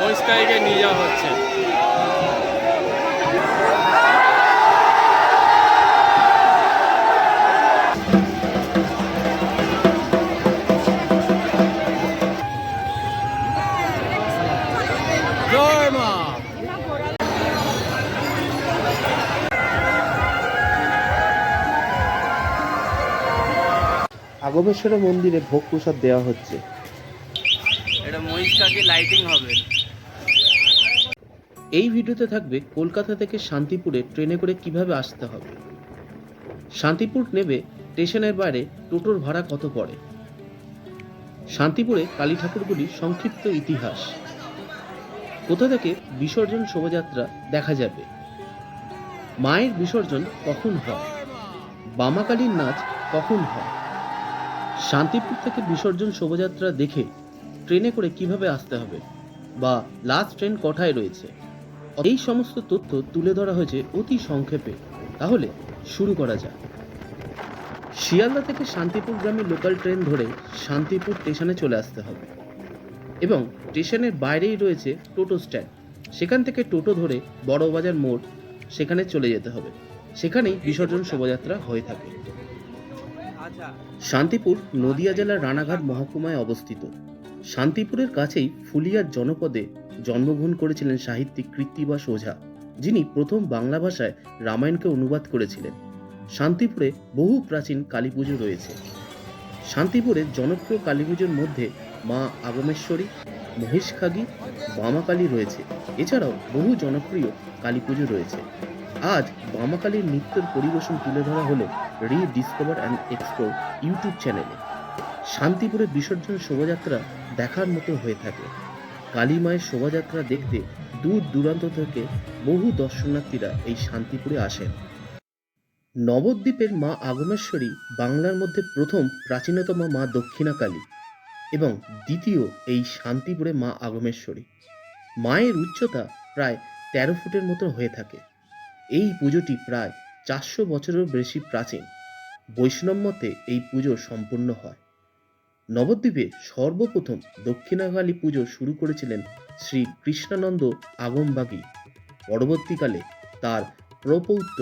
মহিষকাইকে নিয়ে যাওয়া হচ্ছে। জয় মা। আগমেশ্বর মন্দিরে ভোগ প্রসাদ দেওয়া হচ্ছে। এটা মহিষকাকি লাইটিং হবে। এই ভিডিওতে থাকবে কলকাতা থেকে শান্তিপুরে ট্রেনে করে কীভাবে আসতে হবে। শান্তিপুর নেবে স্টেশনের বাইরে টোটোর ভাড়া কত পড়ে। শান্তিপুরে কালী ঠাকুরগুলির সংক্ষিপ্ত ইতিহাস। কোথা থেকে বিসর্জন শোভাযাত্রা দেখা যাবে। মায়ের বিসর্জন কখন হয়? বামাকালীর নাচ কখন হয়? শান্তিপুর থেকে বিসর্জন শোভাযাত্রা দেখে ট্রেনে করে কীভাবে আসতে হবে বা লাস্ট ট্রেন কটায় রয়েছে? এই সমস্ত তথ্য তুলে ধরা হয়েছে অতি সংক্ষেপে। তাহলে শুরু করা যাক। শিয়ালদা থেকে শান্তিপুর গ্রামে লোকাল ট্রেন ধরে শান্তিপুর স্টেশনে চলে আসতে হবে এবং স্টেশনের বাইরেই রয়েছে টোটো স্ট্যান্ড সেখান থেকে টোটো ধরে বড়বাজার মোড় সেখানে চলে যেতে হবে। সেখানেই বিসর্জন শোভাযাত্রা হয়ে থাকে। শান্তিপুর নদিয়া জেলার রানাঘাট মহকুমায় অবস্থিত। শান্তিপুরের কাছেই ফুলিয়ার জনপদে জন্মগ্রহণ করেছিলেন সাহিত্যিক কৃত্তিবাস ওঝা যিনি প্রথম বাংলা ভাষায় রামায়ণকে অনুবাদ করেছিলেন। শান্তিপুরে বহু প্রাচীন কালী পুজো রয়েছে। শান্তিপুরের জনপ্রিয় কালী পুজোর মধ্যে মা আগমেশ্বরী মহিষখাগী বামাকালী রয়েছে। এছাড়াও বহু জনপ্রিয় কালী পুজো রয়েছে। আজ বামাকালীর নৃত্যের পরিবেশন তুলে ধরা হলো রি ডিসকভার অ্যান্ড এক্সপ্লোর ইউটিউব চ্যানেলে। শান্তিপুরে বিসর্জন শোভাযাত্রা দেখার মতো হয়ে থাকে। কালী মায়ের শোভাযাত্রা দেখতে দূর দূরান্ত থেকে বহু দর্শনার্থীরা এই শান্তিপুরে আসেন। নবদ্বীপের মা আগমেশ্বরী বাংলার মধ্যে প্রথম প্রাচীনতম মা দক্ষিণাকালী এবং দ্বিতীয় এই শান্তিপুরে মা আগমেশ্বরী। মায়ের উচ্চতা প্রায় তেরো ফুটের মতো হয়ে থাকে। এই পুজোটি প্রায় চারশো বছরেরও বেশি প্রাচীন। বৈষ্ণব মতে এই পুজো সম্পূর্ণ হয়। নবদ্বীপে সর্বপ্রথম দক্ষিণাকালী পুজো শুরু করেছিলেন শ্রী কৃষ্ণানন্দ আগমবাগী। পরবর্তীকালে তার প্রপৌত্র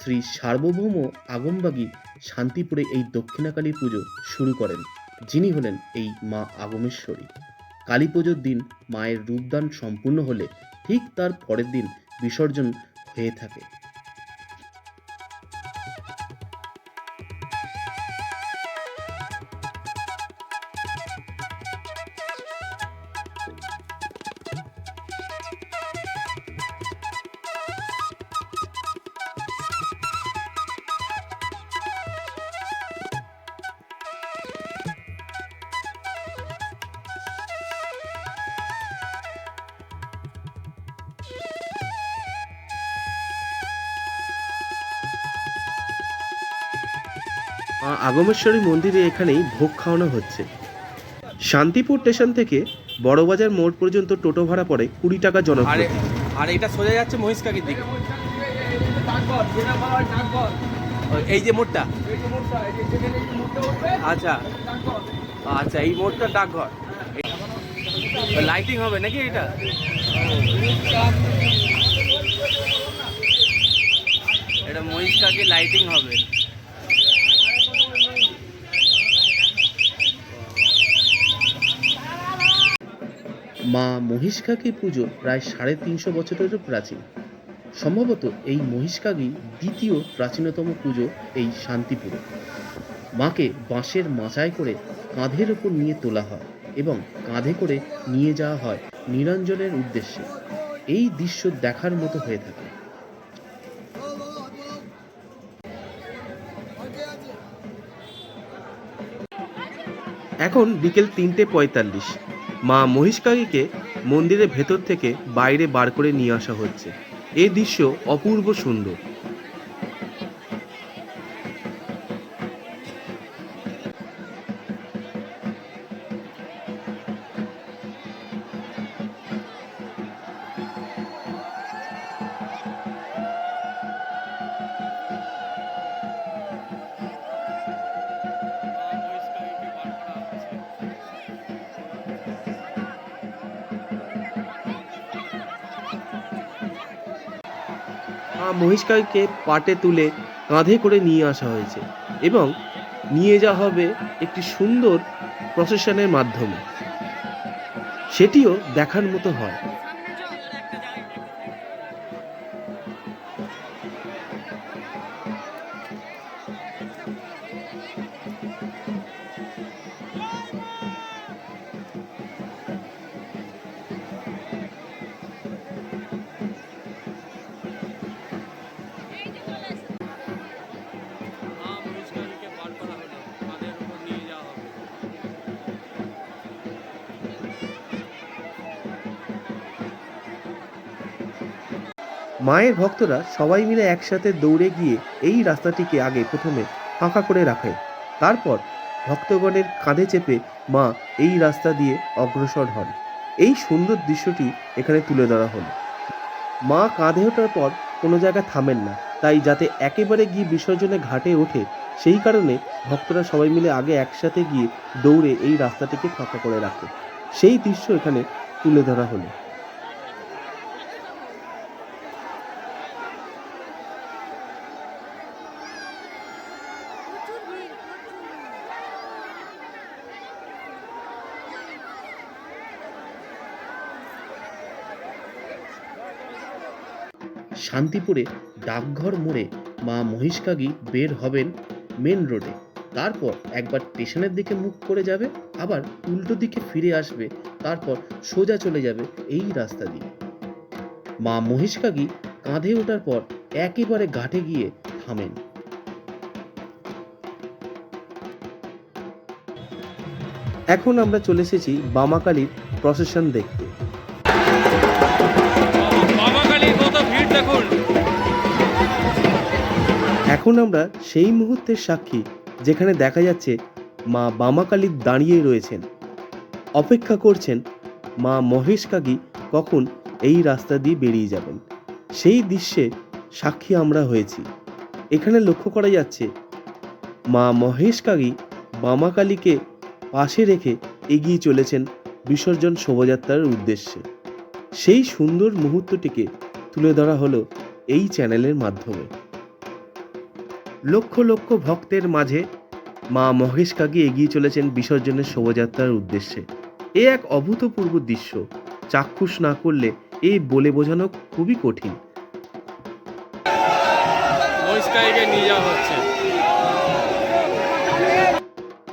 শ্রী সার্বভৌম আগমবাগী শান্তিপুরে এই দক্ষিণাকালী পুজো শুরু করেন, যিনি হলেন এই মা আগমেশ্বরী। কালী পুজোর দিন মায়ের রূপদান সম্পূর্ণ হলে ঠিক তার পরের দিন বিসর্জন হয়ে থাকে। আগমেশ্বরী মন্দিরে এখানেই ভোগ খাওয়ানো হচ্ছে। শান্তিপুর স্টেশন থেকে বড়বাজার মোড় পর্যন্ত টোটো ভাড়া পড়ে কুড়ি টাকা জনপ্রতি। আর এটা সোজা যাচ্ছে মহিষকাকির দিকে। এই যে মোড়টা? আচ্ছা আচ্ছা এই মোড়টা ডাকঘর। লাইটিং হবে নাকি এটা? এটা মহিষকাকি লাইটিং হবে। মা মহিষকাকি পুজো প্রায় সাড়ে তিনশো বছরেরও প্রাচীন। সম্ভবত এই মহিষকাগি দ্বিতীয় প্রাচীনতম পুজো এই শান্তিপুরে। মাকে বাঁশের মাচায় করে কাঁধের ওপর নিয়ে তোলা হয় এবং কাঁধে করে নিয়ে যাওয়া হয় নিরঞ্জনের উদ্দেশ্যে। এই দৃশ্য দেখার মতো হয়ে থাকে। এখন বিকেল তিনটে পঁয়তাল্লিশ। মা মহিষকালীকে মন্দিরের ভেতর থেকে বাইরে বার করে নিয়ে আসা হচ্ছে। এ দৃশ্য অপূর্ব সুন্দর। মা মহিষকাকে পাটে তুলে কাঁধে করে নিয়ে আসা হয়েছে এবং নিয়ে যাওয়া হবে একটি সুন্দর প্রসেশনের মাধ্যমে। সেটিও দেখার মতো হয়। মায়ের ভক্তরা সবাই মিলে একসাথে দৌড়ে গিয়ে এই রাস্তাটিকে আগে প্রথমে ফাঁকা করে রাখে। তারপর ভক্তগণের কাঁধে চেপে মা এই রাস্তা দিয়ে অগ্রসর হন। এই সুন্দর দৃশ্যটি এখানে তুলে ধরা হলো। মা কাঁধে ওঠার পর কোনো জায়গায় থামেন না, তাই যাতে একেবারে গিয়ে বিসর্জনে ঘাটে ওঠে, সেই কারণে ভক্তরা সবাই মিলে আগে একসাথে গিয়ে দৌড়ে এই রাস্তাটিকে ফাঁকা করে রাখে। সেই দৃশ্য এখানে তুলে ধরা হলো। শান্তিপুরে ডাকঘর মোড়ে মা মহিষকাগি বের হবেন মেন রোডে তারপর একবার স্টেশনের দিকে মুখ করে যাবে, আবার উল্টো দিকে ফিরে আসবে, তারপর সোজা চলে যাবে এই রাস্তা দিয়ে। মা মহিষকাগি কাঁধে ওঠার পর একেবারে ঘাটে গিয়ে থামেন। এখন আমরা চলে এসেছি বামাকালীর প্রসেশন দেখতে। এখন আমরা সেই মুহূর্তের সাক্ষী যেখানে দেখা যাচ্ছে মা বামাকালী দাঁড়িয়ে রয়েছেন। অপেক্ষা করছেন মা মহেশ কাকি কখন এই রাস্তা দিয়ে বেরিয়ে যাবেন। সেই দৃশ্যে সাক্ষী আমরা হয়েছি। এখানে লক্ষ্য করা যাচ্ছে মা মহেশ কাকি বামাকালীকে পাশে রেখে এগিয়ে চলেছেন বিসর্জন শোভাযাত্রার উদ্দেশ্যে। সেই সুন্দর মুহূর্তটিকে তুলে ধরা হলো এই চ্যানেলের মাধ্যমে। লক্ষ লক্ষ ভক্তের মাঝে মা মহেশ কাকি এগিয়ে চলেছেন বিসর্জনের শোভাযাত্রার উদ্দেশ্যে। এ এক অভূতপূর্ব দৃশ্য। চাক্ষুষ না করলে এই বলে বোঝানো খুবই কঠিন।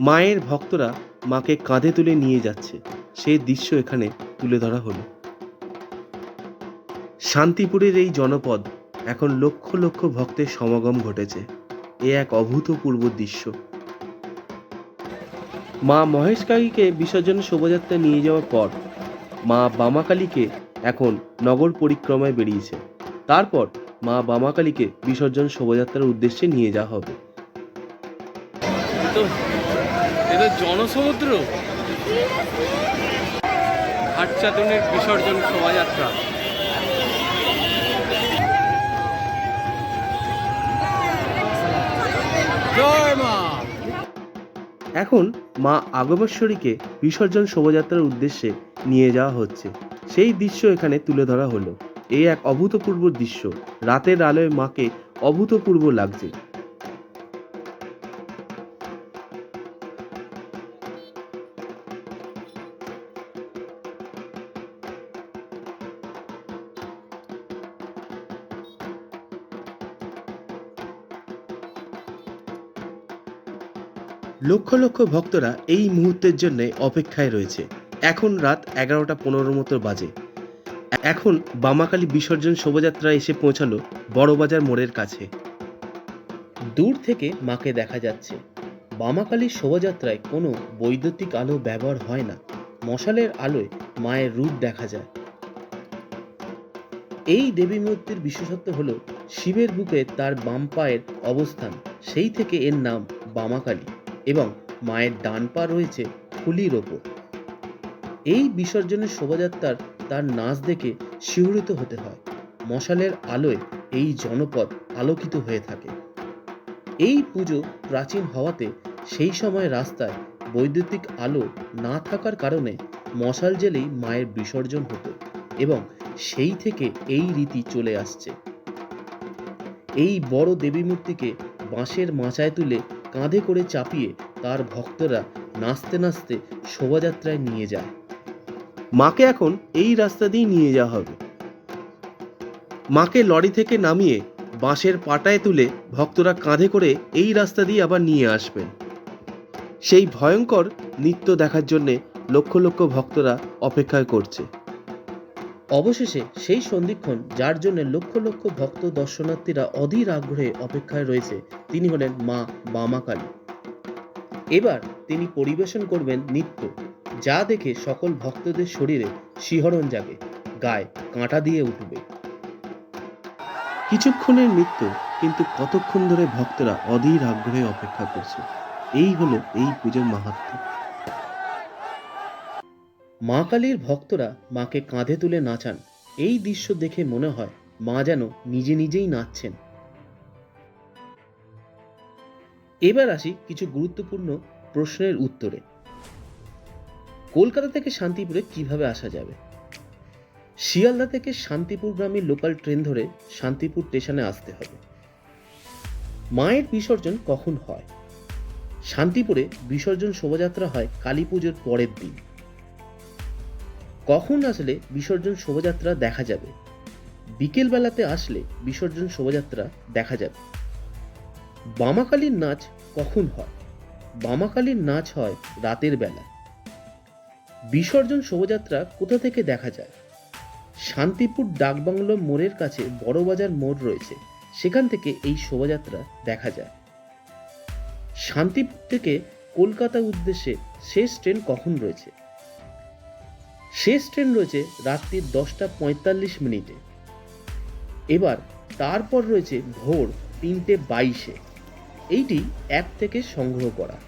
মায়ের ভক্তরা মাকে কাঁধে তুলে নিয়ে যাচ্ছে। সেই দৃশ্য এখানে তুলে ধরা হলো। শান্তিপুরের এই জনপদ এখন লক্ষ লক্ষ ভক্তের সমাগম ঘটেছে। এ এক অভূতপূর্ব দৃশ্য। মা মহেশ কালীকে বিসর্জন শোভাযাত্রা নিয়ে যাওয়ার পর মা বামাকালীকে এখন নগর পরিক্রমায় বেরিয়েছে। তারপর মা বামাকালীকে বিসর্জন শোভাযাত্রার উদ্দেশ্যে নিয়ে যাওয়া হবে। এটা জনসমুদ্র? ঘাট চাতনের বিসর্জন শোভাযাত্রা। এখন মা আগমেশ্বরীকে বিসর্জন শোভাযাত্রার উদ্দেশ্যে নিয়ে যাওয়া হচ্ছে। সেই দৃশ্য এখানে তুলে ধরা হলো। এই এক অভূতপূর্ব দৃশ্য। রাতের আলোয় মাকে অভূতপূর্ব লাগছে। লক্ষ লক্ষ ভক্তরা এই মুহূর্তের জন্য অপেক্ষায় রয়েছে। এখন রাত এগারোটা পনেরো মতো বাজে। এখন বামাকালী বিসর্জন শোভাযাত্রা এসে পৌঁছালো বড়বাজার মোড়ের কাছে। দূর থেকে মাকে দেখা যাচ্ছে। বামাকালীর শোভাযাত্রায় কোনো বৈদ্যুতিক আলো ব্যবহার হয় না। মশালের আলোয় মায়ের রূপ দেখা যায়। এই দেবী মূর্তির বিশেষত্ব হল শিবের বুকে তার বাম পায়ের অবস্থান। সেই থেকে এর নাম বামাকালী এবং মায়ের ডান পা রয়েছে ফুলির ওপর। এই বিসর্জনের শোভাযাত্রার তার নাচ দেখে শিহরিত হতে হয়। মশালের আলোয় এই জনপদ আলোকিত হয়ে থাকে। এই পুজো প্রাচীন হওয়াতে সেই সময় রাস্তায় বৈদ্যুতিক আলো না থাকার কারণে মশাল জেলেই মায়ের বিসর্জন হতো এবং সেই থেকে এই রীতি চলে আসছে। এই বড় দেবী মূর্তিকে বাঁশের মাচায় তুলে কাঁধে করে চাপিয়ে তার ভক্তরা নাচতে নাচতে শোভাযাত্রায় নিয়ে যায়। মাকে এখন এই রাস্তা দিয়ে নিয়ে যাওয়া হবে। মাকে লরি থেকে নামিয়ে বাঁশের পাটায় তুলে ভক্তরা কাঁধে করে এই রাস্তা দিয়ে আবার নিয়ে আসবেন। সেই ভয়ঙ্কর নৃত্য দেখার জন্যে লক্ষ লক্ষ ভক্তরা অপেক্ষায় করছে। অবশেষে সেই সন্ধিক্ষণ যার জন্য লক্ষ লক্ষ ভক্ত দর্শনার্থীরা অধীর আগ্রহে অপেক্ষায় রয়েছে, তিনি হলেন মা বামা কালী এবার তিনি পরিবেশন করবেন নৃত্য, যা দেখে সকল ভক্তদের শরীরে শিহরণ জাগে, গায়ে কাঁটা দিয়ে উঠবে। কিছুক্ষণের নৃত্য কিন্তু কতক্ষণ ধরে ভক্তরা অধীর আগ্রহে অপেক্ষা করছে, এই হলো এই পুজোর মাহাত্ম্য। মা কালীর ভক্তরা মাকে কাঁধে তুলে নাচান। এই দৃশ্য দেখে মনে হয় মা যেন নিজে নিজেই নাচছেন। এবার আসি কিছু গুরুত্বপূর্ণ প্রশ্নের উত্তরে। কলকাতা থেকে শান্তিপুরে কীভাবে আসা যাবে? শিয়ালদা থেকে শান্তিপুরগামী লোকাল ট্রেন ধরে শান্তিপুর স্টেশনে আসতে হবে। মায়ের বিসর্জন কখন হয়? শান্তিপুরে বিসর্জন শোভাযাত্রা হয় কালী পুজোর পরের দিন। কখন আসলে বিসর্জন শোভাযাত্রা দেখা যাবে? বিকেলবেলাতে আসলে বিসর্জন শোভাযাত্রা দেখা যাবে। বামাকালীর নাচ কখন হয়? বামাকালীর নাচ হয় রাতের বেলা। বিসর্জন শোভাযাত্রা কোথা থেকে দেখা যায়? শান্তিপুর ডাকবাংলো মোড়ের কাছে বড়বাজার মোড় রয়েছে। সেখান থেকে এই শোভাযাত্রা দেখা যায়। শান্তিপুর থেকে কলকাতা উদ্দেশ্যে শেষ ট্রেন কখন রয়েছে? শেষ ট্রেন রয়েছে রাত্রির দশটা পঁয়তাল্লিশ মিনিটে। এবার তারপর রয়েছে ভোর তিনটে বাইশে। এইটি অ্যাপ থেকে সংগ্রহ করা।